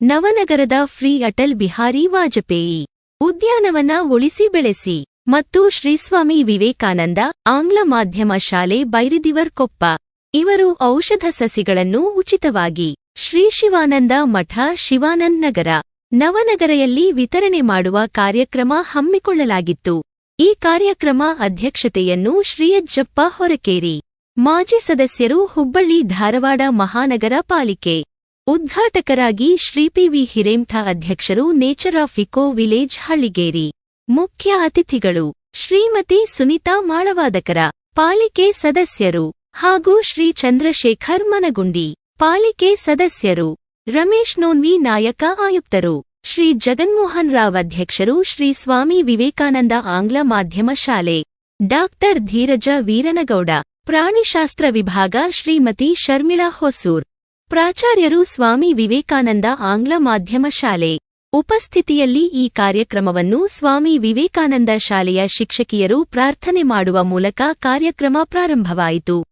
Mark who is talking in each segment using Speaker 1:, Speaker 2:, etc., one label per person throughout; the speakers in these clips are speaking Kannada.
Speaker 1: ನವನಗರದ ಫ್ರೀ ಅಟಲ್ ಬಿಹಾರಿ ವಾಜಪೇಯಿ ಉದ್ಯಾನವನ ಉಳಿಸಿ ಬೆಳೆಸಿ ಮತ್ತು ಶ್ರೀಸ್ವಾಮಿ ವಿವೇಕಾನಂದ ಆಂಗ್ಲ ಮಾಧ್ಯಮ ಶಾಲೆ ಬೈರಿದಿವರ್ ಕೊಪ್ಪ. ಇವರು ಔಷಧ ಸಸಿಗಳನ್ನು ಉಚಿತವಾಗಿ ಶ್ರೀ ಶಿವಾನಂದ ಮಠ, ಶಿವಾನಂದ್ ನಗರ, ನವನಗರೆಯಲ್ಲಿ ವಿತರಣೆ ಮಾಡುವ ಕಾರ್ಯಕ್ರಮ ಹಮ್ಮಿಕೊಳ್ಳಲಾಗಿತ್ತು. ಈ ಕಾರ್ಯಕ್ರಮ ಅಧ್ಯಕ್ಷತೆಯನ್ನು ಶ್ರೀಯಜ್ಜಪ್ಪ ಹೊರಕೇರಿ. ಮಾಜಿ ಸದಸ್ಯರು ಹುಬ್ಬಳ್ಳಿ, ಧಾರವಾಡ ಮಹಾನಗರ ಪಾಲಿಕೆ ಉದ್ಘಾಟಕರಾಗಿ ಶ್ರೀ ಪಿವಿ ಹಿರೇಂಥ ಅಧ್ಯಕ್ಷರು nature of eco village Halligeri. ಮುಖ್ಯ ಅತಿಥಿಗಳು ಶ್ರೀಮತಿ ಸುನೀತಾ ಮಾಳವಾದಕರ ಪಾಲಿಕೆ ಸದಸ್ಯರು ಹಾಗೂ ಶ್ರೀ ಚಂದ್ರಶೇಖರ್ ಮನಗುಂಡಿ ಪಾಲಿಕೆ ಸದಸ್ಯರು, ರಮೇಶ್ ನೋನ್ವಿ ನಾಯಕ ಆಯುಕ್ತರು, ಶ್ರೀ ಜಗನ್ಮೋಹನ್ ರಾವ್ ಅಧ್ಯಕ್ಷರು ಶ್ರೀ ಸ್ವಾಮಿ ವಿವೇಕಾನಂದ ಆಂಗ್ಲ ಮಾಧ್ಯಮ ಶಾಲೆ ಡಾಕ್ಟರ್ ಧೀರಜ ವೀರನಗೌಡ, ಪ್ರಾಣಿಶಾಸ್ತ್ರ ವಿಭಾಗ ಶ್ರೀಮತಿ ಶರ್ಮಿಳಾ ಹೊಸೂರ್ ಪ್ರಾಚಾರ್ಯರು ಸ್ವಾಮಿ ವಿವೇಕಾನಂದ ಆಂಗ್ಲ ಮಾಧ್ಯಮ ಶಾಲೆ. ಉಪಸ್ಥಿತಿಯಲ್ಲಿ ಈ ಕಾರ್ಯಕ್ರಮವನ್ನು ಸ್ವಾಮಿ ವಿವೇಕಾನಂದ ಶಾಲೆಯ ಶಿಕ್ಷಕಿಯರು ಪ್ರಾರ್ಥನೆ ಮಾಡುವ ಮೂಲಕ ಕಾರ್ಯಕ್ರಮ ಪ್ರಾರಂಭವಾಯಿತು.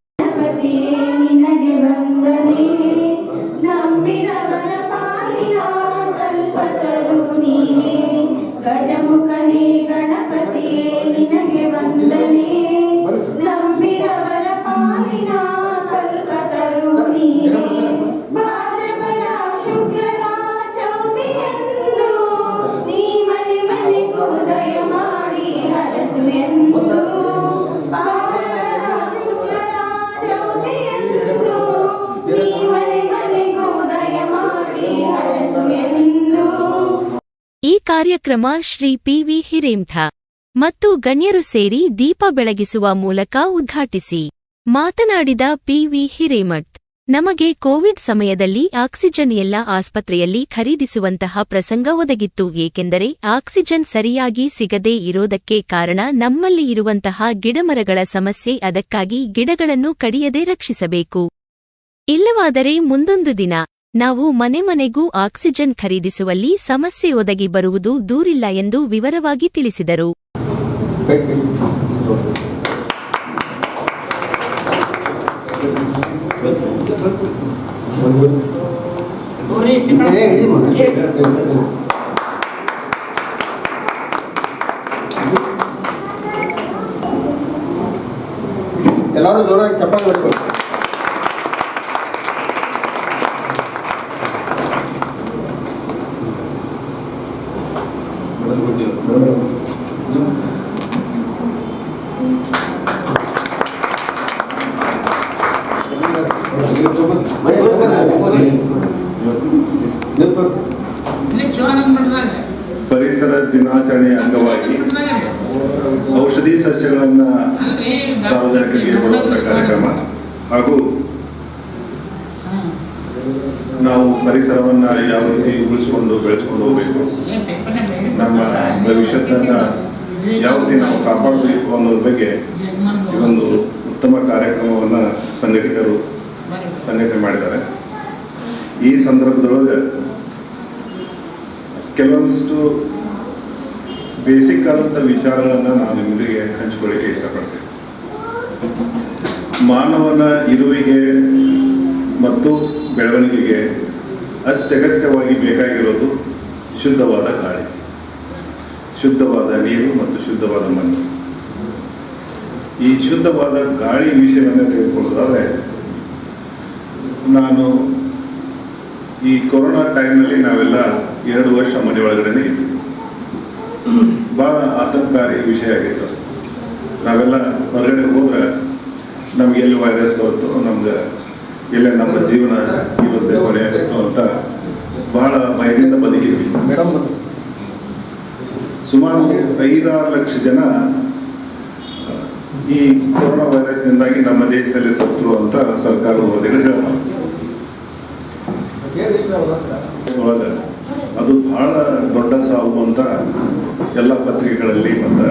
Speaker 1: ಕಾರ್ಯಕ್ರಮ ಶ್ರೀ ಪಿವಿ ಹಿರೇಂಥ ಮತ್ತು ಗಣ್ಯರು ಸೇರಿ ದೀಪ ಬೆಳಗಿಸುವ ಮೂಲಕ ಉದ್ಘಾಟಿಸಿ ಮಾತನಾಡಿದ ಪಿವಿ ಹಿರೇಮಠ್. ನಮಗೆ ಕೋವಿಡ್ ಸಮಯದಲ್ಲಿ ಆಕ್ಸಿಜನ್ ಎಲ್ಲ ಆಸ್ಪತ್ರೆಯಲ್ಲಿ ಖರೀದಿಸುವಂತಹ ಪ್ರಸಂಗ ಒದಗಿತ್ತು, ಏಕೆಂದರೆ ಆಕ್ಸಿಜನ್ ಸರಿಯಾಗಿ ಸಿಗದೇ ಇರೋದಕ್ಕೆ ಕಾರಣ ನಮ್ಮಲ್ಲಿ ಇರುವಂತಹ ಗಿಡಮರಗಳ ಸಮಸ್ಯೆ, ಅದಕ್ಕಾಗಿ ಗಿಡಗಳನ್ನು ಕಡಿಯದೆ ರಕ್ಷಿಸಬೇಕು. ಇಲ್ಲವಾದರೆ ಮುಂದೊಂದು ದಿನ. ನಾವು ಮನೆ ಮನೆಗೂ ಆಕ್ಸಿಜನ್ ಖರೀದಿಸುವಲ್ಲಿ ಸಮಸ್ಯೆ ಒದಗಿ ಬರುವುದು ದೂರಿಲ್ಲ ಎಂದು ವಿವರವಾಗಿ ತಿಳಿಸಿದರು.
Speaker 2: ಎಲ್ಲರೂ ಜೋರಾಗಿ ಚಪ್ಪಾಳೆ ಹೊಡ್ಕೊಳ್ಳಿ
Speaker 3: ಪರಿಸರ ದಿನಾಚರಣೆಯ ಅಂಗವಾಗಿ ಔಷಧಿ ಸಸ್ಯಗಳನ್ನು ಸಾರ್ವಜನಿಕರಿಗೆ ಕೊಡುವಂಥ ಕಾರ್ಯಕ್ರಮ. ಹಾಗೂ ನಾವು ಪರಿಸರವನ್ನು ಯಾವ ರೀತಿ ಉಳಿಸ್ಕೊಂಡು ಬೆಳೆಸ್ಕೊಂಡು ಹೋಗಬೇಕು. ನಮ್ಮ ಭವಿಷ್ಯತ್ತನ್ನು ಯಾವ ರೀತಿ ನಾವು ಕಾಪಾಡಬೇಕು ಅನ್ನೋದ್ರ ಬಗ್ಗೆ ಈ ಒಂದು ಉತ್ತಮ ಕಾರ್ಯಕ್ರಮವನ್ನು ಸಂಘಟಕರು ಸಂಘಟನೆ ಮಾಡಿದ್ದಾರೆ. ಈ ಸಂದರ್ಭದೊಳಗೆ ಕೆಲವೊಂದಿಷ್ಟು ಬೇಸಿಕ್ ಆದಂಥ ವಿಚಾರಗಳನ್ನು ನಾನು ನಿಮ್ಮೊಂದಿಗೆ ಹಂಚಿಕೊಳ್ಳಿಕ್ಕೆ ಇಷ್ಟಪಡ್ತೇನೆ ಮಾನವನ ಇರುವಿಗೆ ಮತ್ತು ಬೆಳವಣಿಗೆಗೆ ಅತ್ಯಗತ್ಯವಾಗಿ ಬೇಕಾಗಿರೋದು ಶುದ್ಧವಾದ ಗಾಳಿ, ಶುದ್ಧವಾದ ನೀರು ಮತ್ತು ಶುದ್ಧವಾದ ಮಣ್ಣು. ಈ ಶುದ್ಧವಾದ ಗಾಳಿ ವಿಷಯವನ್ನು ತೆಗೆದುಕೊಳ್ಳೋದಾದ್ರೆ ನಾನು ಈ ಕೊರೋನಾ ಟೈಮ್ನಲ್ಲಿ ನಾವೆಲ್ಲ ಎರಡು ವರ್ಷ ಮನೆ ಒಳಗಡೆ ಭಾಳ ಆತಂಕಕಾರಿ ವಿಷಯ ಆಗಿತ್ತು ನಾವೆಲ್ಲ ಹೊರಗಡೆ ಹೋದ್ರೆ ನಮ್ಗೆ ಎಲ್ಲಿ ವೈರಸ್ ಬರುತ್ತೋ ನಮ್ಗೆ ಎಲ್ಲ ನಮ್ಮ ಜೀವನ ಇವತ್ತೇ ಹೊರೆ ಆಗುತ್ತೋ ಅಂತ ಬಹಳ ಭಯದಿಂದ ಬದುಕಿದ್ವಿ.
Speaker 2: ಮೇಡಮ್
Speaker 3: ಸುಮಾರು ಐದಾರು ಲಕ್ಷ ಜನ ಈ ಕೊರೋನಾ ವೈರಸ್ನಿಂದಾಗಿ ನಮ್ಮ ದೇಶದಲ್ಲಿ ಸತ್ರು ಅಂತ ಸರ್ಕಾರವು ವರದಿಗಳು ಹೇಳ್ತಾರೆ ಅದು ಬಹಳ ದೊಡ್ಡ ಸಾವು ಅಂತ ಎಲ್ಲ ಪತ್ರಿಕೆಗಳಲ್ಲಿ ಮತ್ತು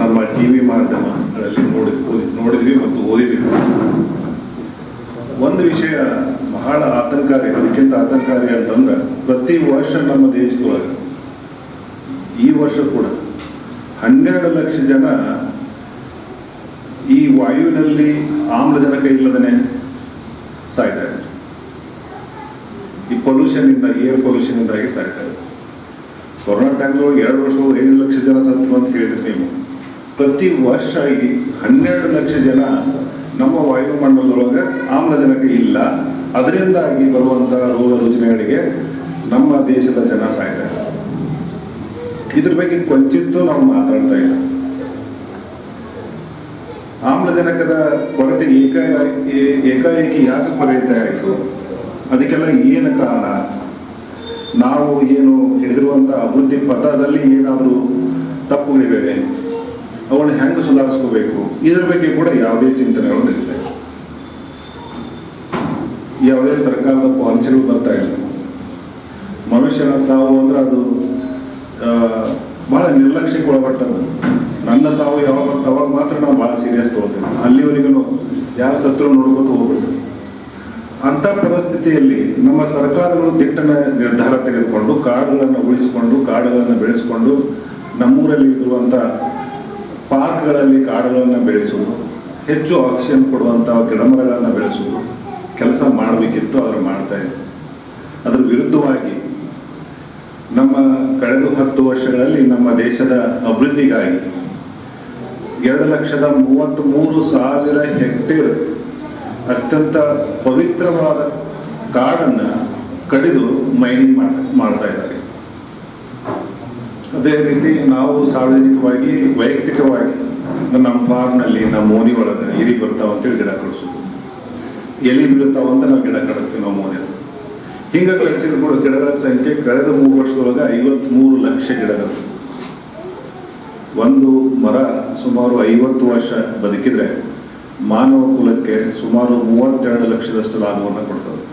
Speaker 3: ನಮ್ಮ ಟಿ ವಿ ಮಾಧ್ಯಮಗಳಲ್ಲಿ ನೋಡಿ ನೋಡಿದ್ವಿ ಮತ್ತು ಓದಿದ್ವಿ. ಒಂದು ವಿಷಯ ಬಹಳ ಆತಂಕಾರಿ ಅದಕ್ಕಿಂತ ಆತಂಕಾರಿ ಅಂತಂದ್ರೆ ಪ್ರತಿ ವರ್ಷ ನಮ್ಮ ದೇಶದೊಳಗೆ, ಈ ವರ್ಷ ಕೂಡ ಹನ್ನೆರಡು ಲಕ್ಷ ಜನ ಈ ವಾಯುವಿನಲ್ಲಿ ಆಮ್ಲಜನಕ ಇಲ್ಲದನೆ ಸಾಯ್ತಾ ಇದ್ದಾರೆ ಪೊಲ್ಯೂಷನಿಂದ ಏರ್ ಪೊಲ್ಯೂಷನ್ನಿಂದಾಗಿ ಸಾಯ್ತಾರೆ ಕೊರೋನಾ ಟೈಮ್ನೊಳಗೆ ಎರಡು ವರ್ಷದೊಳಗೆ ಐದು ಲಕ್ಷ ಜನ ಸತ್ತು ಅಂತ ಹೇಳಿದ್ರಿ ನೀವು. ಪ್ರತಿ ವರ್ಷ ಈ ಹನ್ನೆರಡು ಲಕ್ಷ ಜನ ನಮ್ಮ ವಾಯುಮಂಡಲದೊಳಗೆ ಆಮ್ಲಜನಕ ಇಲ್ಲ. ಅದರಿಂದಾಗಿ ಬರುವಂಥ ರೋಗ ರುಜಿನಗಳಿಗೆ ನಮ್ಮ ದೇಶದ ಜನ ಸಾಯ್ತಾರೆ ಇದ್ರ ಬಗ್ಗೆ ಕೊಂಚಿತ್ತು ನಾವು ಮಾತಾಡ್ತಾ ಇಲ್ಲ. ಆಮ್ಲಜನಕದ ಕೊರತೆ ಏಕಾಏಕಿ ಯಾಕೆ ಕೊರತೆ ಆಯಿತು? ಅದಕ್ಕೆಲ್ಲ ಏನು ಕಾರಣ? ನಾವು ಏನು ಹಿಡಿದಿರುವಂಥ ಅಭಿವೃದ್ಧಿ ಪಥದಲ್ಲಿ ಏನಾದರೂ ತಪ್ಪುಗಳಿವೆ, ಅವುಗಳನ್ನ ಹೆಂಗೆ ಸುಧಾರಿಸ್ಕೋಬೇಕು? ಇದರ ಬಗ್ಗೆ ಕೂಡ ಯಾವುದೇ ಚಿಂತನೆಗಳು ನಡೀತವೆ ಯಾವುದೇ ಸರ್ಕಾರದ ಪಾಲಿಸಿಗಳು ಬರ್ತಾ ಇಲ್ಲ. ಮನುಷ್ಯನ ಸಾವು ಅಂದ್ರೆ ಅದು ಭಾಳ ನಿರ್ಲಕ್ಷ್ಯಕ್ಕೆ ಒಳಪಟ್ಟದ್ದು. ನನ್ನ ಸಾವು ಯಾವಾಗ ಅವಾಗ ಮಾತ್ರ ನಾವು ಭಾಳ ಸೀರಿಯಸ್ ತಗೋತೀವಿ. ಅಲ್ಲಿವರೆಗೂ ಯಾರು ಸತ್ರು ನೋಡ್ಕೊತ ಹೋಗ್ಬಿಡ್ತೀವಿ ಅಂಥ ಪರಿಸ್ಥಿತಿಯಲ್ಲಿ ನಮ್ಮ ಸರ್ಕಾರಗಳು ದಿಟ್ಟನ ನಿರ್ಧಾರ ತೆಗೆದುಕೊಂಡು ಕಾಡುಗಳನ್ನು ಉಳಿಸಿಕೊಂಡು ಕಾಡುಗಳನ್ನು ಬೆಳೆಸಿಕೊಂಡು ನಮ್ಮೂರಲ್ಲಿ ಇರುವಂಥ ಪಾರ್ಕ್ಗಳಲ್ಲಿ ಕಾಡುಗಳನ್ನು ಬೆಳೆಸುವುದು, ಹೆಚ್ಚು ಆಕ್ಸಿಜನ್ ಕೊಡುವಂಥ ಗಿಡಮರಗಳನ್ನು ಬೆಳೆಸುವುದು ಕೆಲಸ ಮಾಡಬೇಕಿತ್ತು ಅವರು ಮಾಡ್ತಾ ಇದೆ ಅದರ ವಿರುದ್ಧವಾಗಿ ನಮ್ಮ ಕಳೆದ ಹತ್ತು ವರ್ಷಗಳಲ್ಲಿ ನಮ್ಮ ದೇಶದ ಅಭಿವೃದ್ಧಿಗಾಗಿ ಎರಡು ಲಕ್ಷದ ಮೂವತ್ತ್ ಮೂರು ಸಾವಿರ ಹೆಕ್ಟೇರ್ ಅತ್ಯಂತ ಪವಿತ್ರವಾದ ಕಾಡನ್ನು ಕಡಿದು ಮೈನಿಂಗ್ ಮಾಡ್ತಾ ಇದ್ದಾರೆ. ಅದೇ ರೀತಿ ನಾವು ಸಾರ್ವಜನಿಕವಾಗಿ, ವೈಯಕ್ತಿಕವಾಗಿ ನಮ್ಮ ಫಾರ್ಮ್ನಲ್ಲಿ ನಮ್ಮ ಮೋನಿ ಒಳಗೆ ಇರಿ ಬರ್ತಾವ ಅಂತೇಳಿ ಗಿಡ ಕಳಿಸೋದು. ಎಲ್ಲಿ ಬೀಳ್ತಾವ ಅಂತ ನಾವು ಗಿಡ ಕಳಿಸ್ತೀವಿ ನಾವು ಮೋನಿ ಹಿಂಗೆ ಕಳಿಸಿದ ಕೂಡ ಗಿಡಗಳ ಸಂಖ್ಯೆ ಕಳೆದ ಮೂರು ವರ್ಷದೊಳಗೆ ಐವತ್ಮೂರು ಲಕ್ಷ ಗಿಡಗಳು. ಒಂದು ಮರ ಸುಮಾರು ಐವತ್ತು ವರ್ಷ ಬದುಕಿದ್ರೆ ಮಾನವ ಕುಲಕ್ಕೆ ಸುಮಾರು ಮೂವತ್ತೆರಡು ಲಕ್ಷದಷ್ಟು ಲಾಭವನ್ನು ಕೊಡ್ತದೆ.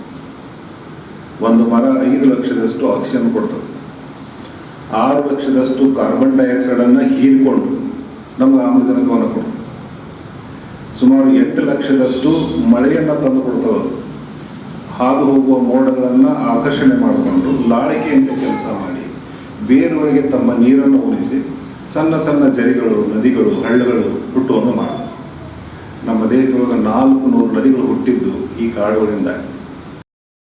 Speaker 3: ಒಂದು ಮರ ಐದು ಲಕ್ಷದಷ್ಟು ಆಕ್ಸಿಜನ್ ಕೊಡ್ತದೆ. ಆರು ಲಕ್ಷದಷ್ಟು ಕಾರ್ಬನ್ ಡೈಆಕ್ಸೈಡನ್ನು ಹೀರಿಕೊಂಡು ನಮ್ಗೆ ಆಮ್ಲಜನಕವನ್ನು ಕೊಡ್ತದೆ. ಸುಮಾರು ಎಂಟು ಲಕ್ಷದಷ್ಟು ಮಳೆಯನ್ನು ತಂದು ಕೊಡ್ತದೆ. ಅದು. ಹಾದು ಹೋಗುವ ಮೋಡಗಳನ್ನು ಆಕರ್ಷಣೆ ಮಾಡಿಕೊಂಡು ಲಾಳಿಕೆಯಂತೆ ಕೆಲಸ ಮಾಡಿ ಬೇರೆಯವರಿಗೆ ತಮ್ಮ ನೀರನ್ನು ಉಳಿಸಿ ಸಣ್ಣ ಸಣ್ಣ ಜರಿಗಳು, ನದಿಗಳು, ಹಳ್ಳಗಳು ಹುಟ್ಟುವನ್ನು ಮಾಡಿ ನಮ್ಮ ದೇಶದೊಳಗೆ ನಾಲ್ಕು ನೂರು ನದಿಗಳು ಹುಟ್ಟಿದ್ದು ಈ ಕಾಡುಗಳಿಂದ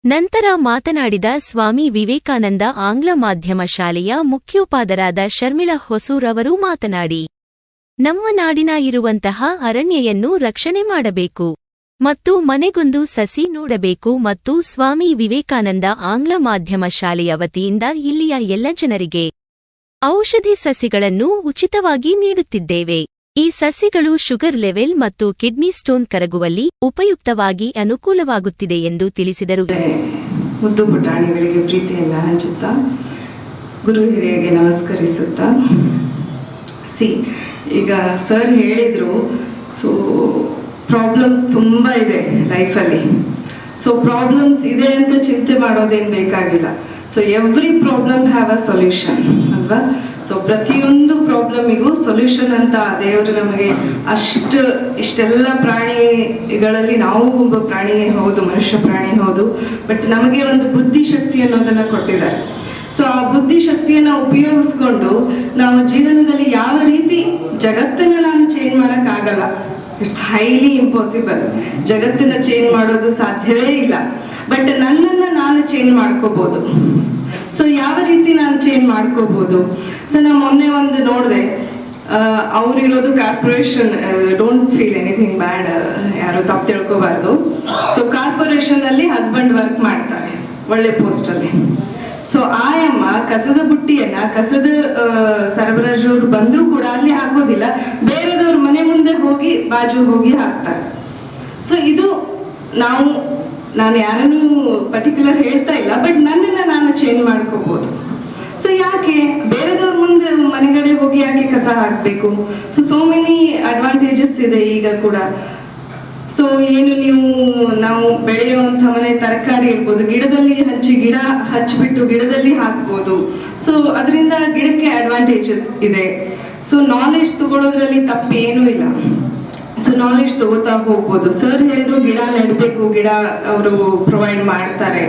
Speaker 1: ನಂತರ ಮಾತನಾಡಿದ ಸ್ವಾಮಿ ವಿವೇಕಾನಂದ ಆಂಗ್ಲ ಮಾಧ್ಯಮ ಶಾಲೆಯ ಮುಖ್ಯೋಪಾದರಾದ ಶರ್ಮಿಳಾ ಹೊಸೂರ್ ಅವರು ಮಾತನಾಡಿ, ನಮ್ಮ ನಾಡಿನ ಇರುವಂತಹ ಅರಣ್ಯೆಯನ್ನು ರಕ್ಷಣೆ ಮಾಡಬೇಕು ಮತ್ತು ಮನೆಗೊಂದು ಸಸಿ ನೋಡಬೇಕು ಮತ್ತು ಸ್ವಾಮಿ ವಿವೇಕಾನಂದ ಆಂಗ್ಲ ಮಾಧ್ಯಮ ಶಾಲೆಯ ವತಿಯಿಂದ ಇಲ್ಲಿಯ ಎಲ್ಲ ಜನರಿಗೆ ಔಷಧಿ ಸಸಿಗಳನ್ನು ಉಚಿತವಾಗಿ ನೀಡುತ್ತಿದ್ದೇವೆ. ಈ ಸಸಿಗಳು ಶುಗರ್ ಲೆವೆಲ್ ಮತ್ತು ಕಿಡ್ನಿ ಸ್ಟೋನ್ ಕರಗುವಲ್ಲಿ ಉಪಯುಕ್ತವಾಗಿ ಅನುಕೂಲವಾಗುತ್ತಿದೆ ಎಂದು ತಿಳಿಸಿದರು.
Speaker 4: ಮುದ್ದು ಪುಟಾಣಿಗಳಿಗೆ ಪ್ರೀತಿಯಿಂದ ಹಂಚುತ್ತಾ, ಗುರು ಹಿರಿಯರಿಗೆ ನಮಸ್ಕರಿಸುತ್ತಾ. ಸಿ, ಈಗ ಸರ್ ಹೇಳಿದರು, ಸೊ ಪ್ರಾಬ್ಲಮ್ಸ್ ತುಂಬ ಇದೆ ಲೈಫಲ್ಲಿ. ಸೊ ಪ್ರಾಬ್ಲಮ್ಸ್ ಇದೆ ಅಂತ ಚಿಂತೆ ಮಾಡೋದೇನು ಬೇಕಾಗಿಲ್ಲ. So every problem have a solution ಅಲ್ವಾ? ಸೊ ಪ್ರತಿಯೊಂದು ಪ್ರಾಬ್ಲಮಿಗೂ ಸೊಲ್ಯೂಷನ್ ಅಂತ ದೇವರು ನಮಗೆ ಅಷ್ಟು, ಇಷ್ಟೆಲ್ಲ ಪ್ರಾಣಿಗಳಲ್ಲಿ ನಾವು ಒಬ್ಬ ಪ್ರಾಣಿಯೇ ಹೌದು, ಮನುಷ್ಯ ಪ್ರಾಣಿ ಹೌದು ಬಟ್ ನಮಗೆ ಒಂದು ಬುದ್ಧಿಶಕ್ತಿ ಅನ್ನೋದನ್ನ ಕೊಟ್ಟಿದ್ದಾರೆ. ಸೊ ಆ ಬುದ್ಧಿ ಶಕ್ತಿಯನ್ನ ಉಪಯೋಗಿಸ್ಕೊಂಡು ನಾವು ಜೀವನದಲ್ಲಿ ಯಾವ ರೀತಿ ಜಗತ್ತನ್ನ ನಾನು ಚೇಂಜ್ ಆಗಲ್ಲ ಇಟ್ಸ್ ಹೈಲಿ ಇಂಪಾಸಿಬಲ್ ಜಗತ್ತನ್ನ ಚೇಂಜ್ ಮಾಡೋದು ಸಾಧ್ಯವೇ ಇಲ್ಲ. ಬಟ್ ನನ್ನನ್ನ ನಾನು ಚೇಂಜ್ ಮಾಡ್ಕೋಬಹುದು ಸೊ ಯಾವ ರೀತಿ ನಾನು ಚೇಂಜ್ ಮಾಡ್ಕೋಬಹುದು ಸೊ ನಾ ಮೊನ್ನೆ ಒಂದು ನೋಡಿದೆ. ಅವ್ರಿರೋದು corporation don't feel anything bad ಯಾರು ತಪ್ಪು ತಿಳ್ಕೋಬಾರ್ದು. ಸೊ ಕಾರ್ಪೊರೇಷನ್ ಅಲ್ಲಿ ಹಸ್ಬೆಂಡ್ ವರ್ಕ್ ಮಾಡ್ತಾರೆ ಒಳ್ಳೆ ಪೋಸ್ಟ್ ಅಲ್ಲಿ. ಸೊ ಆಯಮ್ಮ ಕಸದ ಬುಟ್ಟಿಯನ್ನ, ಕಸದ ಸರಬರಾಜು ಬಂದ್ರು ಕೂಡ ಅಲ್ಲಿ ಹಾಕೋದಿಲ್ಲ. ಬೇರೆದವ್ರ ಮನೆ ಮುಂದೆ ಹೋಗಿ ಬಾಜು ಹೋಗಿ ಹಾಕ್ತಾರೆ. ಸೊ ಇದು ನಾವು ನಾನು ಯಾರನ್ನು ಪರ್ಟಿಕ್ಯುಲರ್ ಹೇಳ್ತಾ ಇಲ್ಲ ಬಟ್ ನನ್ನನ್ನು ನಾನು ಚೇಂಜ್ ಮಾಡ್ಕೋಬಹುದು ಸೊ ಯಾಕೆ? ಬೇರೆದವ್ರ ಮುಂದೆ ಮನೆಗಡೆ ಹೋಗಿ ಯಾಕೆ ಕಸ ಹಾಕ್ಬೇಕು? ಸೊ ಸೋ ಮೆನಿ ಅಡ್ವಾಂಟೇಜಸ್ ಇದೆ ಈಗ ಕೂಡ. ಸೊ ಏನು ನೀವು, ನಾವು ಬೆಳೆಯುವಂತ ಮನೆ ತರಕಾರಿ ಇರ್ಬೋದು, ಗಿಡದಲ್ಲಿ ಹಚ್ಚಿ ಗಿಡ ಹಚ್ಚಿಬಿಟ್ಟು ಗಿಡದಲ್ಲಿ ಹಾಕ್ಬೋದು. ಸೊ ಅದರಿಂದ ಗಿಡಕ್ಕೆ ಅಡ್ವಾಂಟೇಜ್ ಇದೆ. ಸೊ ನಾಲೆಜ್ ತಗೊಳ್ಳೋದ್ರಲ್ಲಿ ತಪ್ಪೇನೂ ಇಲ್ಲ. ಸೊ ನಾಲೆಜ್ ತಗೋತಾ ಹೋಗ್ಬೋದು. ಸರ್ ಹೇಳಿದ್ರು ಗಿಡ ನೆಡಬೇಕು, ಗಿಡ ಅವರು ಪ್ರೊವೈಡ್ ಮಾಡ್ತಾರೆ.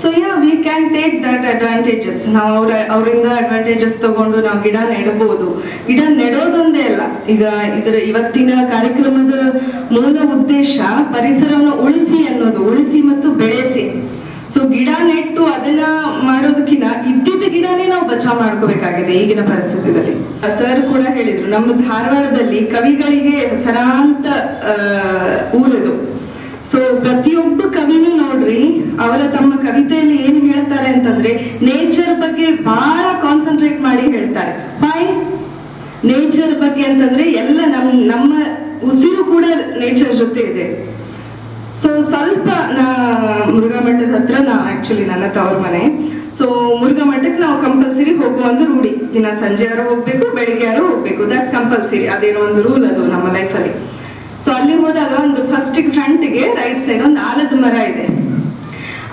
Speaker 4: So yeah we can take that advantages ನಾವು ಅವ್ರ, ಅವರಿಂದ ಅಡ್ವಾಂಟೇಜಸ್ ತಗೊಂಡು ನಾವು ಗಿಡ ನೆಡಬಹುದು ಗಿಡ ನೆಡೋದೊಂದೇ ಅಲ್ಲ. ಈಗ ಇದರ ಇವತ್ತಿನ ಕಾರ್ಯಕ್ರಮದ ಮೂಲ ಉದ್ದೇಶ ಪರಿಸರವನ್ನು ಉಳಿಸಿ ಅನ್ನೋದು, ಉಳಿಸಿ ಮತ್ತು ಬೆಳೆಸಿ. ಸೊ ಗಿಡ ನೆಟ್ಟು ಅದನ್ನ ಮಾಡೋದಕ್ಕಿಂತ ಇದ್ದಿದ್ದ ಗಿಡನೇ ನಾವು ಬಚಾವ್ ಮಾಡ್ಕೋಬೇಕಾಗಿದೆ ಈಗಿನ ಪರಿಸ್ಥಿತಿಯಲ್ಲಿ. ಸರ್ ಕೂಡ ಹೇಳಿದ್ರು, ನಮ್ಮ ಧಾರವಾಡದಲ್ಲಿ ಕವಿಗಳಿಗೆ ಹೆಸರಾಂತ ಊರದು. ಸೊ ಪ್ರತಿಯೊಬ್ಬ ಕವಿನೂ ನೋಡ್ರಿ, ಅವರ ತಮ್ಮ ಕವಿತೆಯಲ್ಲಿ ಏನ್ ಹೇಳ್ತಾರೆ ಅಂತಂದ್ರೆ ನೇಚರ್ ಬಗ್ಗೆ ಬಹಳ ಕಾನ್ಸಂಟ್ರೇಟ್ ಮಾಡಿ ಹೇಳ್ತಾರೆ. ಬಾಯ್ ನೇಚರ್ ಬಗ್ಗೆ ಅಂತಂದ್ರೆ ಎಲ್ಲ ನಮ್, ನಮ್ಮ ಉಸಿರು ಕೂಡ ನೇಚರ್ ಜೊತೆ ಇದೆ. ಸೊ ಸ್ವಲ್ಪ ನಾ ಮುರುಘಾ ಮಠದ ಹತ್ರ ನಾ ಆಕ್ಚುಲಿ ನನ್ನ ತವರ ಮನೆ. ಸೊ ಮುರುಘಾ ಮಠಕ್ಕೆ ನಾವು ಕಂಪಲ್ಸರಿ ಹೋಗುವ ಒಂದು ರೂಢಿ. ದಿನ ಸಂಜೆ ಯಾರು ಹೋಗ್ಬೇಕು, ಬೆಳಿಗ್ಗೆ ಯಾರು ಹೋಗ್ಬೇಕು. ದಟ್ಸ್ ಕಂಪಲ್ಸರಿ ಅದೇನೋ ಒಂದು ರೂಲ್ ಅದು ನಮ್ಮ ಲೈಫಲ್ಲಿ ಸೊ ಅಲ್ಲಿ ಹೋದಾಗ ಒಂದು ಫಸ್ಟ್ ಫ್ರಂಟ್ಗೆ ರೈಟ್ ಸೈಡ್ ಒಂದು ಆಲದ ಮರ ಇದೆ.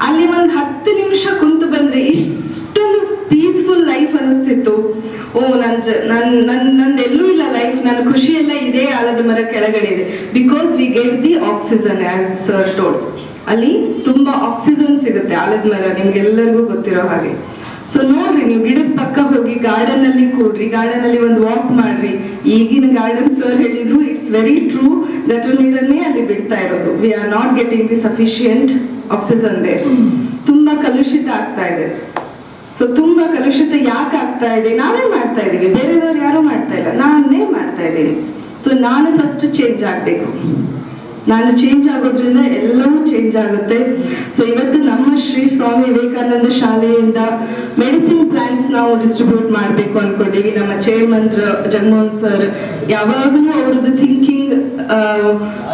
Speaker 4: ಅಲ್ಲಿ ಒಂದು ಹತ್ತು ನಿಮಿಷ ಕುಂತು ಬಂದ್ರೆ ಇಷ್ಟೊಂದು ಪೀಸ್ಫುಲ್ ಲೈಫ್ ಅನಿಸ್ತಿತ್ತು ಓ ನನ್ ಜ- ನನ್ ನನ್ ನಂದೆಲ್ಲೂ ಇಲ್ಲ ಲೈಫ್ ನನ್ನ ಖುಷಿ ಎಲ್ಲ ಇದೇ ಆಲದ ಮರ ಕೆಳಗಡೆ ಇದೆ. Because we get the oxygen as sir told ಅಲ್ಲಿ ತುಂಬಾ ಆಕ್ಸಿಜನ್ ಸಿಗುತ್ತೆ ಆಲದ ಮರ ನಿಮ್ಗೆಲ್ಲರಿಗೂ ಗೊತ್ತಿರೋ ಹಾಗೆ. ಸೊ ನೋಡ್ರಿ ನೀವು ಗಿಡದ ಪಕ್ಕ ಹೋಗಿ ಗಾರ್ಡನ್ ಅಲ್ಲಿ ಕೂಡ್ರಿ ಗಾರ್ಡನ್ ಅಲ್ಲಿ ಒಂದು ವಾಕ್ ಮಾಡ್ರಿ. ಈಗಿನ ಗಾರ್ಡನ್ ಸರ್ ಹೇಳಿದ್ರು ಇಟ್ಸ್ ವೆರಿ ಟ್ರೂ ಗಟರ್ ನೀರನ್ನೇ ಅಲ್ಲಿ ಬಿಡ್ತಾ ಇರೋದು. We are not getting the sufficient oxygen there ತುಂಬಾ ಕಲುಷಿತ ಆಗ್ತಾ ಇದೆ. ಸೊ ತುಂಬಾ ಕಲುಷಿತ ಯಾಕೆ ಆಗ್ತಾ ಇದೆ? ನಾವೇ ಮಾಡ್ತಾ ಇದ್ದೀವಿ. ಬೇರೆದವ್ರು ಯಾರು ಮಾಡ್ತಾ ಇಲ್ಲ. ನಾನೇ ಮಾಡ್ತಾ ಇದ್ದೀನಿ. ಸೊ ನಾನು ಫಸ್ಟ್ ಚೇಂಜ್ ಆಗ್ಬೇಕು. ನಾನು ಚೇಂಜ್ ಆಗೋದ್ರಿಂದ ಎಲ್ಲವೂ ಚೇಂಜ್ ಆಗುತ್ತೆ. ಸೊ ಇವತ್ತು ನಮ್ಮ ಶ್ರೀ ಸ್ವಾಮಿ ವಿವೇಕಾನಂದ ಶಾಲೆಯಿಂದ ಮೆಡಿಸಿನ್ ಪ್ಲಾಂಟ್ಸ್ ನಾವು ಡಿಸ್ಟ್ರಿಬ್ಯೂಟ್ ಮಾಡಬೇಕು ಅನ್ಕೊಂಡಿವಿ. ನಮ್ಮ ಚೇರ್ಮನ್ ಜಗಮೋಹನ್ ಸರ್ ಯಾವಾಗಲೂ ಅವ್ರದ್ದು ಥಿಂಕಿಂಗ್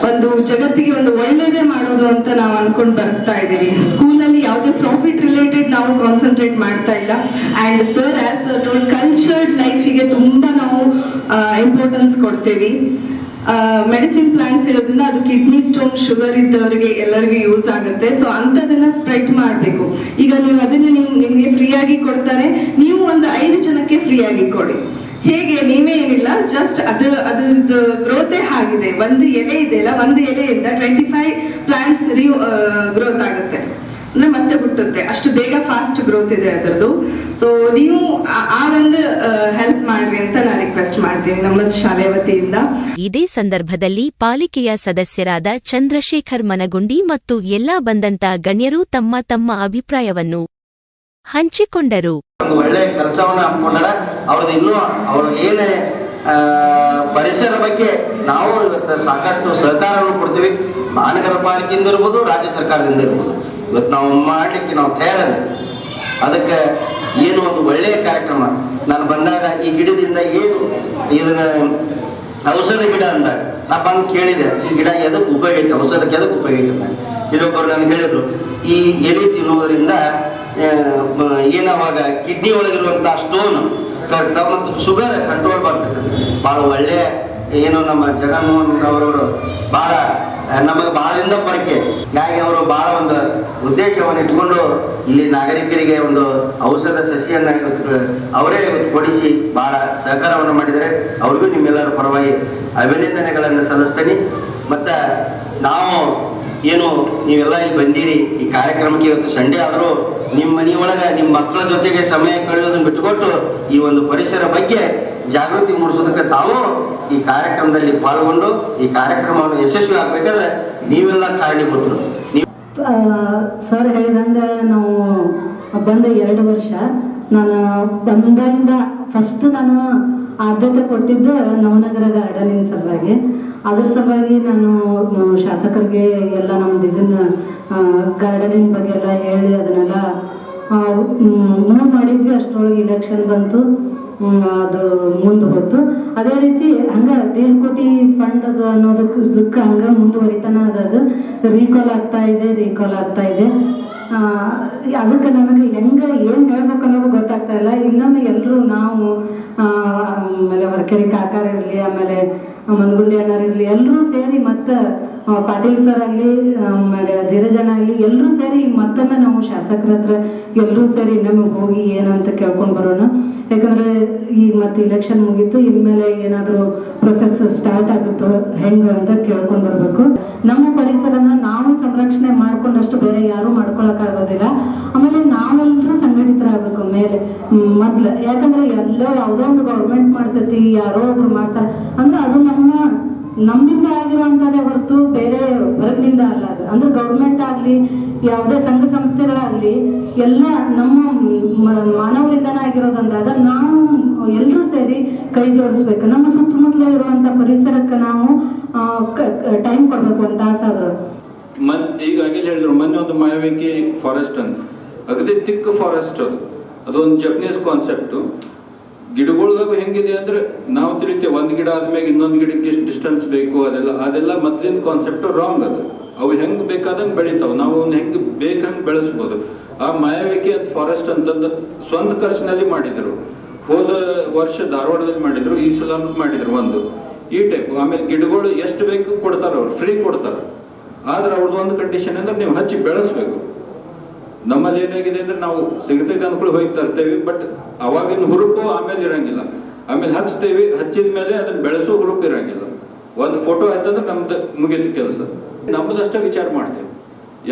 Speaker 4: ಒಂದು ಜಗತ್ತಿಗೆ ಒಂದು ಒಳ್ಳೇದೇ ಮಾಡೋದು ಅಂತ ನಾವು ಅನ್ಕೊಂಡು ಬರ್ತಾ ಇದ್ದೀವಿ ಸ್ಕೂಲಲ್ಲಿ ಯಾವುದೇ ಪ್ರಾಫಿಟ್ ರಿಲೇಟೆಡ್ ನಾವು ಕಾನ್ಸಂಟ್ರೇಟ್ ಮಾಡ್ತಾ ಇಲ್ಲ. ಅಂಡ್ ಸರ್ ಆಸ್ ಕಲ್ಚರ್ಡ್ ಲೈಫಿಗೆ ತುಂಬಾ ನಾವು ಇಂಪಾರ್ಟೆನ್ಸ್ ಕೊಡ್ತೇವೆ. ಮೆಡಿಸಿನ್ ಪ್ಲಾಂಟ್ಸ್ ಇರೋದ್ರಿಂದ ಅದು ಕಿಡ್ನಿ ಸ್ಟೋನ್ ಶುಗರ್ ಇದ್ದವರಿಗೆ ಎಲ್ಲರಿಗೂ ಯೂಸ್ ಆಗುತ್ತೆ. ಸೊ ಅಂತದನ್ನ ಸ್ಪ್ರೆಡ್ ಮಾಡಬೇಕು. ಈಗ ನೀವು ಅದನ್ನ ನೀವು ನಿಮ್ಗೆ ಫ್ರೀ ಆಗಿ ಕೊಡ್ತಾರೆ. ನೀವು ಒಂದು ಐದು ಜನಕ್ಕೆ ಫ್ರೀಯಾಗಿ ಕೊಡಿ. ಹೇಗೆ? ನೀವೇ ಏನಿಲ್ಲ ಜಸ್ಟ್ ಅದು, ಅದ್ರದ್ದು ಗ್ರೋತೆ ಆಗಿದೆ. ಒಂದು ಎಲೆ ಇದೆ ಅಲ್ಲ, ಒಂದು ಎಲೆಯಿಂದ ಟ್ವೆಂಟಿ ಫೈವ್ ಪ್ಲಾಂಟ್ಸ್ ಗ್ರೋತ್ ಆಗುತ್ತೆ. ಅಂದ್ರೆ ಮತ್ತೆ ಹುಟ್ಟುತ್ತೆ. ಅಷ್ಟು ಬೇಗ ಫಾಸ್ಟ್ ಗ್ರೋತ್ ಇದೆ ಅದರದ್ದು. ಸೊ ನೀವು ಆ- ಒಂದು ಹೆಲ್ಪ್ ಮಾಡ್ರಿ ಅಂತ ನಾನು ರಿಕ್ವೆಸ್ಟ್ ಮಾಡ್ತೀನಿ ನಮ್ಮ ಶಾಲೆ ವತಿಯಿಂದ.
Speaker 1: ಇದೇ ಸಂದರ್ಭದಲ್ಲಿ ಪಾಲಿಕೆಯ ಸದಸ್ಯರಾದ ಚಂದ್ರಶೇಖರ್ ಮನಗುಂಡಿ ಮತ್ತು ಎಲ್ಲಾ ಬಂದಂತ ಗಣ್ಯರು ತಮ್ಮ ತಮ್ಮ ಅಭಿಪ್ರಾಯವನ್ನು ಹಂಚಿಕೊಂಡರು.
Speaker 5: ಒಂದು ಒಳ್ಳೆ ಕೆಲಸವನ್ನ ಹಮ್ಮಿಕೊಂಡಾರ ಅವ್ರದ್ದು ಇನ್ನೂ ಅವರು ಏನೇ ಪರಿಸರ ಬಗ್ಗೆ ನಾವು ಇವತ್ತು ಸಾಕಷ್ಟು ಸಹಕಾರವನ್ನು ಕೊಡ್ತೀವಿ. ಮಹಾನಗರ ಪಾಲಿಕೆಯಿಂದ ಇರ್ಬೋದು ರಾಜ್ಯ ಸರ್ಕಾರದಿಂದ ಇರ್ಬೋದು. ಇವತ್ತು ನಾವು ಮಾಡಲಿಕ್ಕೆ ನಾವು ತಯಾರಲ್ಲ. ಅದಕ್ಕೆ ಏನು ಒಂದು ಒಳ್ಳೆಯ ಕಾರ್ಯಕ್ರಮ. ನಾನು ಬಂದಾಗ ಈ ಗಿಡದಿಂದ ಏನು ಇದನ್ನ ಔಷಧ ಗಿಡ ಅಂದಾಗ ನಾ ಬಂದು ಕೇಳಿದೆ, ಈ ಗಿಡ ಎದಕ್ಕೆ ಉಪಯೋಗ ಔಷಧಕ್ಕೆ ಎದಕ್ಕೆ ಉಪಯೋಗ ಇನ್ನೊಬ್ಬರು ನನಗೆ ಹೇಳಿದ್ರು, ಈ ಎಲೆ ತಿನ್ನುವುದರಿಂದ ಏನವಾಗ ಕಿಡ್ನಿ ಒಳಗಿರುವಂತಹ ಸ್ಟೋನ್ ಕರ್ತ ಮತ್ತು ಶುಗರ್ ಕಂಟ್ರೋಲ್ ಬರ್ತದೆ. ಭಾಳ ಒಳ್ಳೆ ಏನು ನಮ್ಮ ಜಗನ್ಮೋಹನ್ ಅವರವರು ಬಹಳ ನಮಗೆ ಭಾಳದಿಂದ ಪರಿಕೆ. ಹಾಗಾಗಿ ಅವರು ಬಹಳ ಒಂದು ಉದ್ದೇಶವನ್ನು ಇಟ್ಕೊಂಡು ಇಲ್ಲಿ ನಾಗರಿಕರಿಗೆ ಒಂದು ಔಷಧ ಸಸಿಯನ್ನ ಅವರೇ ಕೊಡಿಸಿ ಬಹಳ ಸಹಕಾರವನ್ನು ಮಾಡಿದರೆ ಅವ್ರಿಗೂ ನಿಮ್ಮೆಲ್ಲರ ಪರವಾಗಿ ಅಭಿನಂದನೆಗಳನ್ನು ಸಲ್ಲಿಸ್ತೀನಿ. ಮತ್ತು ನಾವು ಏನು ನೀವೆಲ್ಲ ಇಲ್ಲಿ ಬಂದಿರಿ, ಈ ಕಾರ್ಯಕ್ರಮಕ್ಕೆ ಇವತ್ತು ಸಂಡೇ ಆದರೂ ನಿಮ್ಮ ಮನೆಯೊಳಗೆ ನಿಮ್ಮ ಮಕ್ಕಳ ಜೊತೆಗೆ ಸಮಯ ಕಳೆಯೋದನ್ನು ಬಿಟ್ಟುಕೊಟ್ಟು ಈ ಒಂದು ಪರಿಸರ ಬಗ್ಗೆ ಜಾಗೃತಿ ಮೂಡಿಸೋದಕ್ಕೆ ತಾವು ಈ ಕಾರ್ಯಕ್ರಮದಲ್ಲಿ ಪಾಲ್ಗೊಂಡು ಈ ಕಾರ್ಯಕ್ರಮವನ್ನು ಯಶಸ್ವಿ ಆಗ್ಬೇಕಾದ್ರೆ ನೀವೆಲ್ಲ ಕಾರಣೀಭೂತರು.
Speaker 6: ಸರ್ ಹೇಳಿದಂಗೆ ನಾವು ಬಂದ ಎರಡು ವರ್ಷ ನಾನು ಬಂದಾಗಿಂದ ಫಸ್ಟ್ ನಾನು ಆದ್ಯತೆ ಕೊಟ್ಟಿದ್ದು ನವನಗರ ಗಾರ್ಡನಿನ ಸಲುವಾಗಿ. ಅದ್ರ ಸಲುವಾಗಿ ನಾನು ಶಾಸಕರಿಗೆ ಎಲ್ಲ ನಮ್ದು ಇದನ್ನ ಗಾರ್ಡನಿನ ಬಗ್ಗೆ ಎಲ್ಲ ಹೇಳಿ ಅದನ್ನೆಲ್ಲ ಮೂವ್ ಮಾಡಿದ್ವಿ. ಅಷ್ಟರೊಳಗೆ ಇಲೆಕ್ಷನ್ ಬಂತು. ಅದು ಮುಂದೆ ಹೋಯ್ತು. ಅದೇ ರೀತಿ ಹಂಗ ದೇಡ್ ಕೋಟಿ ಫಂಡ್ ಅದು ಅನ್ನೋದಕ್ಕೆ ಹಂಗ ಮುಂದುವರಿತಾನ ಅದ ರೀಕಾಲ್ ಆಗ್ತಾ ಇದೆ ರೀಕಾಲ್ ಆಗ್ತಾ ಇದೆ. ಅದಕ್ಕೆ ನನಗೆ ಹೆಂಗ, ಏನ್ ಹೇಳ್ಬೇಕು ಅನ್ನೋದು ಗೊತ್ತಾಗ್ತಾ ಇಲ್ಲ. ಇನ್ನೊಮ್ಮೆ ಎಲ್ಲರೂ ನಾವು ಆಮೇಲೆ ಹೊರಕೆರೆ ಕಾಕಾರ ಇರಲಿ, ಆಮೇಲೆ ಅಣ್ಣಾರ್ ಇರಲಿ ಎಲ್ಲರೂ ಸೇರಿ ಮತ್ತೆ ಪಾಟೀಲ್ ಸರ್ ಆಗಲಿ ಧೀರಜಣ್ಣ ಆಗ್ಲಿ ಎಲ್ಲರೂ ಸೇರಿ ಮತ್ತೊಮ್ಮೆ ನಾವು ಶಾಸಕರ ಹತ್ರ ಎಲ್ಲರೂ ಸೇರಿ ನಮಗೆ ಹೋಗಿ ಏನಂತ ಕೇಳ್ಕೊಂಡು ಬರೋಣ. ಯಾಕಂದ್ರೆ ಈಗ ಮತ್ತೆ ಇಲೆಕ್ಷನ್ ಮುಗೀತು, ಇನ್ಮೇಲೆ ಏನಾದರೂ ಪ್ರೊಸೆಸ್ ಸ್ಟಾರ್ಟ್ ಆಗುತ್ತೋ ಹೆಂಗ ಅಂತ ಕೇಳ್ಕೊಂಡು ಬರಬೇಕು. ನಮ್ಮ ಪರಿಸರನ ನಾವು ಸಂರಕ್ಷಣೆ ಮಾಡ್ಕೊಂಡಷ್ಟು ಬೇರೆ ಯಾರು ಮಾಡ್ಕೊಳಕ್ಕಾಗೋದಿಲ್ಲ ಆಮೇಲೆ ನಾವೆಲ್ಲರೂ ಸಂಘಟಿತರಾಗಬೇಕು ಮೇಲೆ, ಮೊದ್ಲು. ಯಾಕಂದ್ರೆ ಎಲ್ಲೋ ಯಾವುದೋ ಒಂದು ಗೌರ್ಮೆಂಟ್ ಮಾಡ್ತೈತಿ, ಯಾರೋ ಒಬ್ರು ಮಾಡ್ತಾರೆ. ಅಂದ್ರೆ ಅದು ನಮ್ಮ ನಮ್ಮಿಂದ ಆಗಿರುವಂಥದ್ದೇ ಹೊರತು ಬೇರೆ ಹೊರಗಿನಿಂದ ಅಲ್ಲ ಅದು. ಅಂದ್ರೆ ಗೌರ್ಮೆಂಟ್ ಆಗಲಿ, ಯಾವುದೇ ಸಂಘ ಸಂಸ್ಥೆಗಳಾಗಲಿ, ಎಲ್ಲ ನಮ್ಮ ಮಾನವರಿಂದನೇ ಆಗಿರೋದಂದಾಗ ನಾವು ಎಲ್ಲರೂ ಸೇರಿ ಕೈ ಜೋಡಿಸ್ಬೇಕು. ನಮ್ಮ ಸುತ್ತಮುತ್ತಲ ಇರುವಂಥ ಪರಿಸರಕ್ಕೆ ನಾವು ಟೈಮ್ ಕೊಡಬೇಕು ಅಂತ ಆಸೆ
Speaker 7: ಮನ್, ಈಗ ಅಗಿಲ್ ಹೇಳಿದ್ರು, ಮೊನ್ನೆ ಒಂದು ಮಾಯವಿಕೆ ಫಾರೆಸ್ಟ್ ಅಂತ. ಅಗದಿ ತಿಕ್ ಫಾರೆಸ್ಟ್ ಅದು. ಅದೊಂದು ಜಪನೀಸ್ ಕಾನ್ಸೆಪ್ಟು ಗಿಡಗಳ್ದಾಗ ಹೆಂಗಿದೆ ಅಂದ್ರೆ ನಾವು ತಿಳಿತೇವೆ, ಒಂದು ಗಿಡ ಆದ್ಮೇಲೆ ಇನ್ನೊಂದು ಗಿಡಕ್ಕೆ ಎಷ್ಟು ಡಿಸ್ಟೆನ್ಸ್ ಬೇಕು, ಅದೆಲ್ಲ ಅದೆಲ್ಲ ಮೊದ್ಲಿನ ಕಾನ್ಸೆಪ್ಟ್ ರಾಂಗ್ ಅದು. ಅವು ಹೆಂಗ್ ಬೇಕಾದಂಗೆ ಬೆಳಿತಾವ, ನಾವು ಅವ್ನ ಹೆಂಗ್ ಬೇಕಂಗ್ ಬೆಳೆಸ್ಬೋದು. ಆ ಮಾಯಾವಿಕೆ ಅಂತ ಫಾರೆಸ್ಟ್ ಅಂತಂದು ಸ್ವಂತ ಖರ್ಚಿನಲ್ಲಿ ಮಾಡಿದ್ರು. ಹೋದ ವರ್ಷ ಧಾರವಾಡದಲ್ಲಿ ಮಾಡಿದ್ರು, ಈ ಸಲ ಮಾಡಿದ್ರು ಒಂದು. ಈ ಟೈಪ್ ಆಮೇಲೆ ಗಿಡಗಳು ಎಷ್ಟು ಬೇಕು ಕೊಡ್ತಾರ ಅವ್ರು ಫ್ರೀ ಕೊಡ್ತಾರ. ಆದ್ರೆ ಅವ್ರದ್ದು ಒಂದು ಕಂಡೀಷನ್ ಅಂದ್ರೆ ನೀವು ಹಚ್ಚಿ ಬೆಳೆಸ್ಬೇಕು. ನಮ್ಮಲ್ಲಿ ಏನಾಗಿದೆ ಅಂದ್ರೆ ನಾವು ಸಿಗತೈತೆ ಅನ್ಕೊಳ್ಳಿ ಹೋಗಿ ತರ್ತೇವೆ ಬಟ್ ಅವಾಗಿನ ಹುರುಪು ಆಮೇಲೆ ಇರಂಗಿಲ್ಲ. ಆಮೇಲೆ ಹಚ್ತೇವೆ, ಹಚ್ಚಿದ ಮೇಲೆ ಅದನ್ನ ಬೆಳೆಸೋ ಹುರುಪು ಇರಂಗಿಲ್ಲ. ಒಂದು ಫೋಟೋ ಆಯ್ತಂದ್ರೆ ನಮ್ದು ಮುಗಿದ ಕೆಲಸ. ನಮ್ಮದಷ್ಟೇ ವಿಚಾರ ಮಾಡ್ತೇವೆ.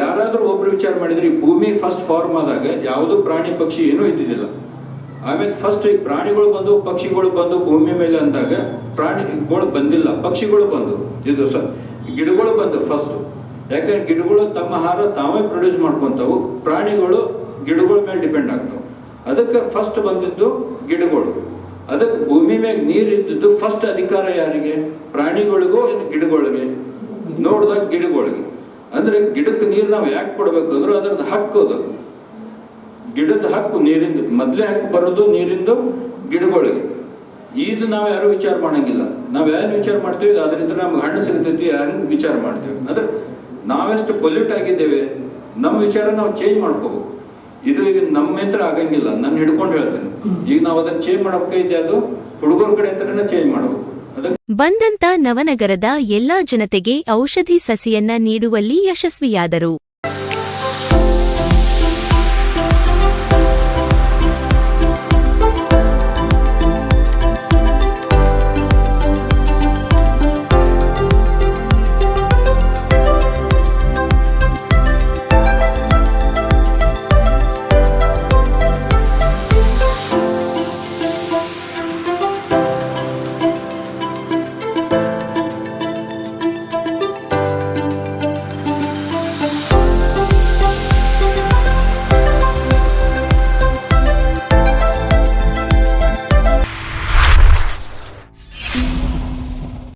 Speaker 7: ಯಾರಾದ್ರೂ ಒಬ್ರು ವಿಚಾರ ಮಾಡಿದ್ರೆ ಈ ಭೂಮಿ ಫಸ್ಟ್ ಫಾರ್ಮ್ ಆದಾಗ ಯಾವುದೂ ಪ್ರಾಣಿ ಪಕ್ಷಿ ಏನೂ ಇದ್ದಿದ್ದಿಲ್ಲ. ಆಮೇಲೆ ಫಸ್ಟ್ ಈ ಪ್ರಾಣಿಗಳು ಬಂದು, ಪಕ್ಷಿಗಳು ಬಂದು ಭೂಮಿ ಮೇಲೆ ಅಂದಾಗ ಪ್ರಾಣಿಗಳು ಬಂದಿಲ್ಲ, ಪಕ್ಷಿಗಳು ಬಂದು. ಇದು ಸರ್ ಗಿಡಗಳು ಬಂದು ಫಸ್ಟ್ ಯಾಕಂದ್ರೆ ಗಿಡಗಳು ತಮ್ಮ ಆಹಾರ ತಾವೇ ಪ್ರೊಡ್ಯೂಸ್ ಮಾಡ್ಕೊತಾವು, ಪ್ರಾಣಿಗಳು ಗಿಡಗಳ ಮೇಲೆ ಡಿಪೆಂಡ್ ಆಗ್ತವೆ. ಅದಕ್ಕೆ ಫಸ್ಟ್ ಬಂದಿದ್ದು ಗಿಡಗಳು. ಅದಕ್ಕೆ ಭೂಮಿ ಮೇಲೆ ನೀರು ಇದ್ದಿದ್ದು ಫಸ್ಟ್ ಅಧಿಕಾರ ಯಾರಿಗೆ? ಪ್ರಾಣಿಗಳಿಗೂ ಇನ್ನು ಗಿಡಗಳಿಗೆ? ನೋಡಿದಾಗ ಗಿಡಗಳಿಗೆ. ಅಂದ್ರೆ ಗಿಡಕ್ಕೆ ನೀರು ನಾವು ಯಾಕೆ ಕೊಡ್ಬೇಕು ಅಂದ್ರೆ ಅದ್ರದ್ದು ಹಕ್ಕು ಅದು. ಗಿಡದ ಹಕ್ಕು ನೀರಿಂದ, ಮೊದ್ಲೇ ಹಕ್ಕು ಬರೋದು ನೀರಿಂದು ಗಿಡಗಳಿಗೆ. ಇದು ನಾವು ಯಾರು ವಿಚಾರ ಮಾಡಂಗಿಲ್ಲ. ನಾವು ಯಾರು ವಿಚಾರ ಮಾಡ್ತೀವಿ, ಅದರಿಂದ ನಮ್ಗೆ ಹಣ್ಣು ಸಿಗ್ತೈತಿ, ಹಂಗೆ ವಿಚಾರ ಮಾಡ್ತೀವಿ. ಅಂದ್ರೆ ನಾವೆಷ್ಟು ಪೊಲ್ಯೂಟ್ ಆಗಿದ್ದೇವೆ, ನಮ್ಮ ವಿಚಾರ ನಾವು ಚೇಂಜ್ ಮಾಡ್ಕೋಬೇಕು. ಇದು ಈಗ ನಮ್ಮ ಹತ್ರ ಆಗಂಗಿಲ್ಲ, ನಾನು ಹಿಡ್ಕೊಂಡು ಹೇಳ್ತೇನೆ. ಈಗ ನಾವು ಅದನ್ನ ಚೇಂಜ್ ಮಾಡ್ಬೇಕೈತೆ ಅದು, ಹುಡುಗರ ಕಡೆ ಹತ್ರನೇ ಚೇಂಜ್ ಮಾಡಬೇಕು
Speaker 1: ಬಂದಂತ ನವನಗರದ ಎಲ್ಲಾ ಜನತೆಗೆ ಔಷಧಿ ಸಸಿಯನ್ನ ನೀಡುವಲ್ಲಿ ಯಶಸ್ವಿಯಾದರು.